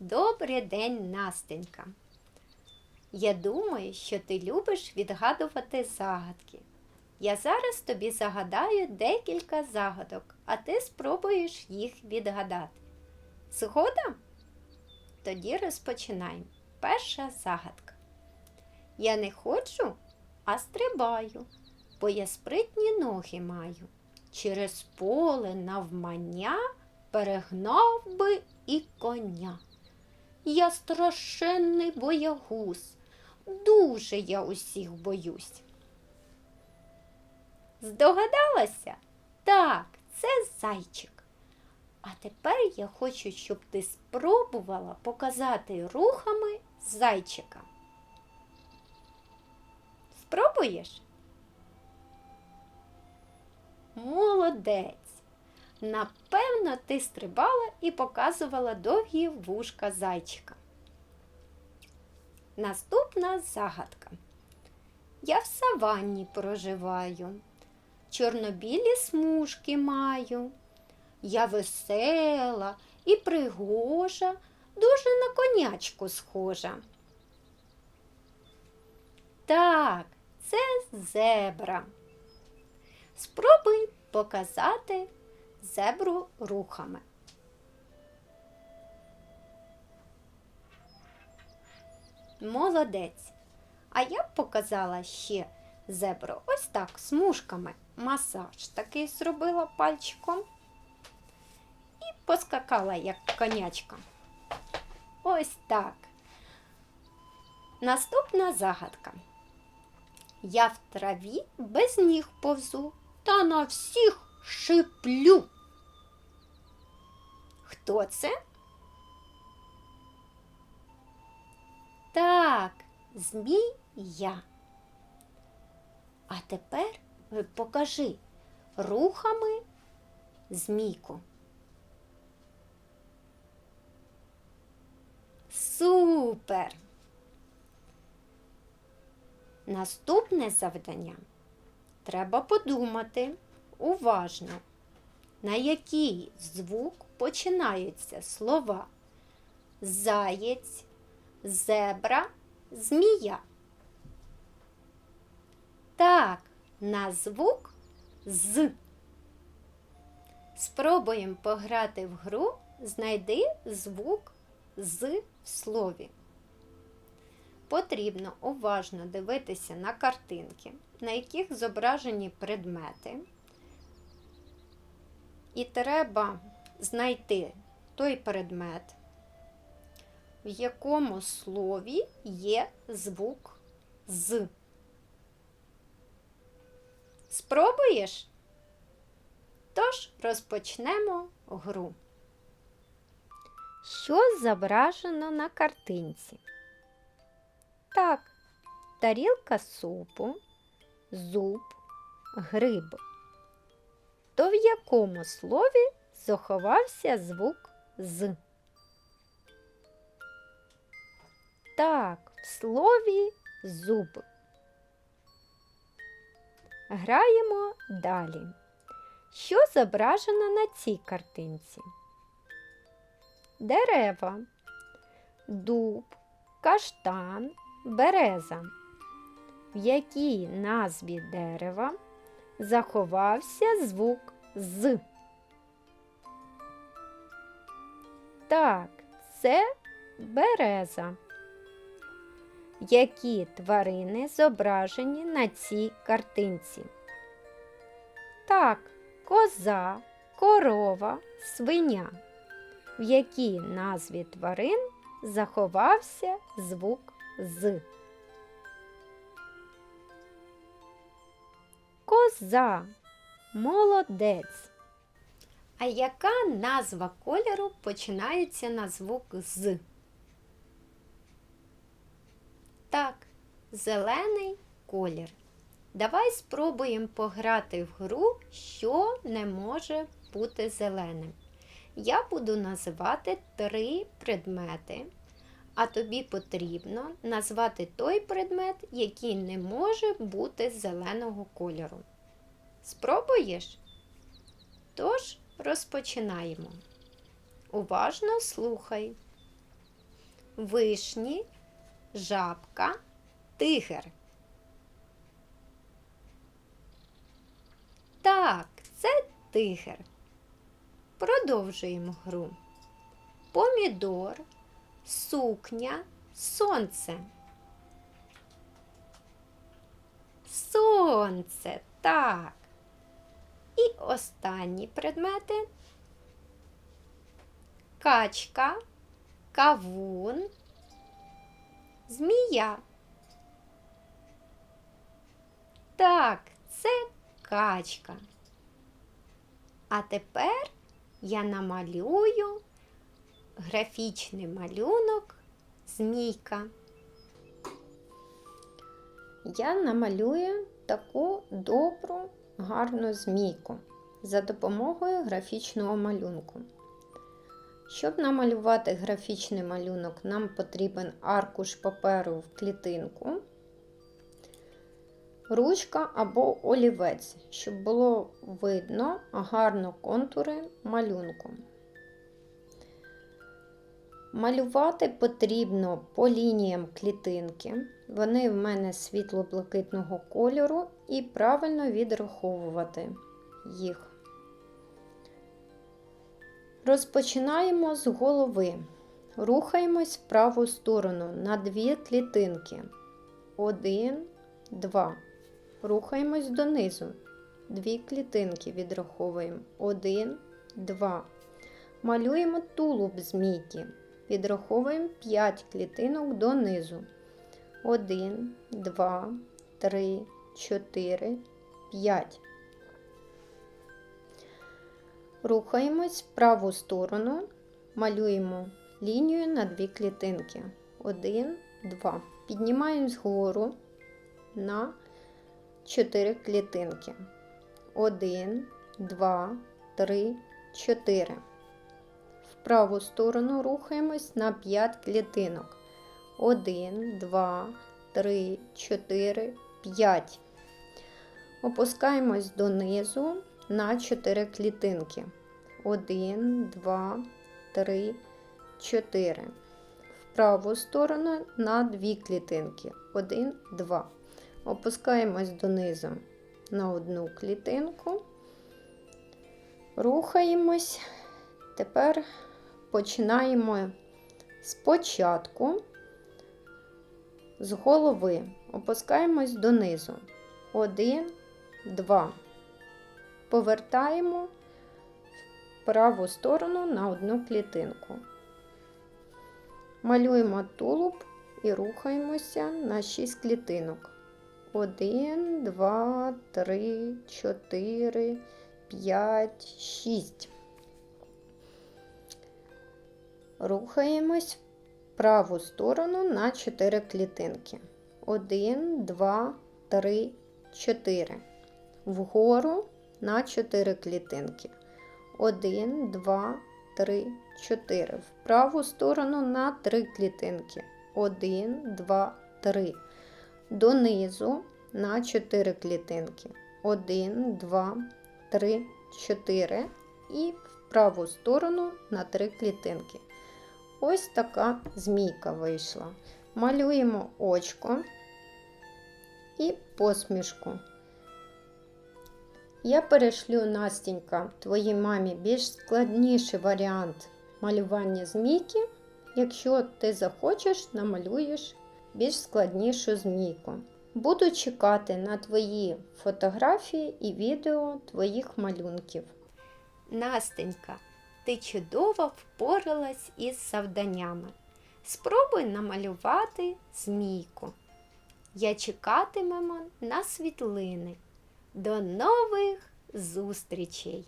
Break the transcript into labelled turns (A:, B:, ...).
A: Добрий день, Настенька. Я думаю, що ти любиш відгадувати загадки. Я зараз тобі загадаю декілька загадок, а ти спробуєш їх відгадати. Згода? Тоді розпочинаємо. Перша загадка. Я не ходжу, а стрибаю, бо я спритні ноги маю. Через поле навмання перегнав би і коня. Я страшенний боягуз, дуже я усіх боюсь. Здогадалася? Так, це зайчик. А тепер я хочу, щоб ти спробувала показати рухами зайчика. Спробуєш? Молодець! Напевно, ти стрибала і показувала довгі вушка зайчика. Наступна загадка. Я в саванні проживаю, чорнобілі смужки маю. Я весела і пригожа, дуже на конячку схожа. Так, це зебра. Спробуй показати зебру рухами. Молодець. А я б показала ще зебру ось так, смужками. Масаж такий зробила пальчиком і поскакала, як конячка. Ось так. Наступна загадка. Я в траві без ніг повзу та на всіх шиплю. Хто це? Так, змій я. А тепер е, покажи рухами змійку. Супер! Наступне завдання. Треба подумати уважно, на який звук починаються слова заєць, зебра, змія. Так, на звук з. Спробуємо пограти в гру, знайди звук з в слові. Потрібно уважно дивитися на картинки, на яких зображені предмети. І треба знайти той предмет, в якому слові є звук з. Спробуєш? Тож розпочнемо гру. Що зображено на картинці? Так, тарілка супу, зуб, гриб. То в якому слові заховався звук з? Так, в слові зуб. Граємо далі. Що зображено на цій картинці? Дерева, дуб, каштан, береза. В якій назві дерева заховався звук з? Так, це береза. Які тварини зображені на цій картинці? Так, коза, корова, свиня. В якій назві тварин заховався звук з? Коза. Молодець. А яка назва кольору починається на звук з? Так, зелений колір. Давай спробуємо пограти в гру, що не може бути зеленим. Я буду називати три предмети, а тобі потрібно назвати той предмет, який не може бути зеленого кольору. Спробуєш? Тож розпочинаємо. Уважно слухай. вишні, жабка, тигр. Так, це тигр. Продовжуємо гру. Помідор, сукня, сонце. Сонце, так. І останні предмети. Качка, кавун, змія. Так, це качка. А тепер я намалюю графічний малюнок змійка. Я намалюю таку добру, гарну змійку за допомогою графічного малюнку. Щоб намалювати графічний малюнок, нам потрібен аркуш паперу в клітинку, ручка або олівець, щоб було видно гарно контури малюнку. Малювати потрібно по лініям клітинки. Вони в мене світло-блакитного кольору і правильно відраховувати їх. Розпочинаємо з голови. Рухаємось в праву сторону на дві клітинки. Один, два. Рухаємось донизу. Дві клітинки відраховуємо. Один, два. Малюємо тулуб змійки. Відраховуємо 5 клітинок донизу. 1, 2, 3, 4, 5. Рухаємось в праву сторону, малюємо лінію на дві клітинки. 1, 2. Піднімаємось вгору на 4 клітинки. 1, 2, 3, 4. Праву сторону рухаємось на 5 клітинок. 1, 2, 3, 4, 5. Опускаємось донизу на 4 клітинки. 1, 2, 3, 4. В праву сторону на 2 клітинки. 1, 2. Опускаємось донизу на одну клітинку. Рухаємось. Тепер починаємо спочатку з голови. Опускаємось донизу. 1, 2. Повертаємо в праву сторону на одну клітинку. Малюємо тулуб і рухаємося на 6 клітинок. 1, 2, 3, 4, 5, 6. Рухаємось в праву сторону на 4 клітинки. 1, 2, 3, 4. Вгору на 4 клітинки. 1, 2, 3, 4. В праву сторону на 3 клітинки. 1, 2, 3. Донизу на 4 клітинки. 1, 2, 3, 4. І в праву сторону на 3 клітинки. Ось така змійка вийшла. Малюємо очко і посмішку. Я перешлю Настінька твоїй мамі більш складніший варіант малювання змійки. Якщо ти захочеш, намалюєш більш складнішу змійку. Буду чекати на твої фотографії і відео твоїх малюнків. Настенька, ти чудово впоралась із завданнями. Спробуй намалювати змійку. Я чекатимемо на світлини. До нових зустрічей!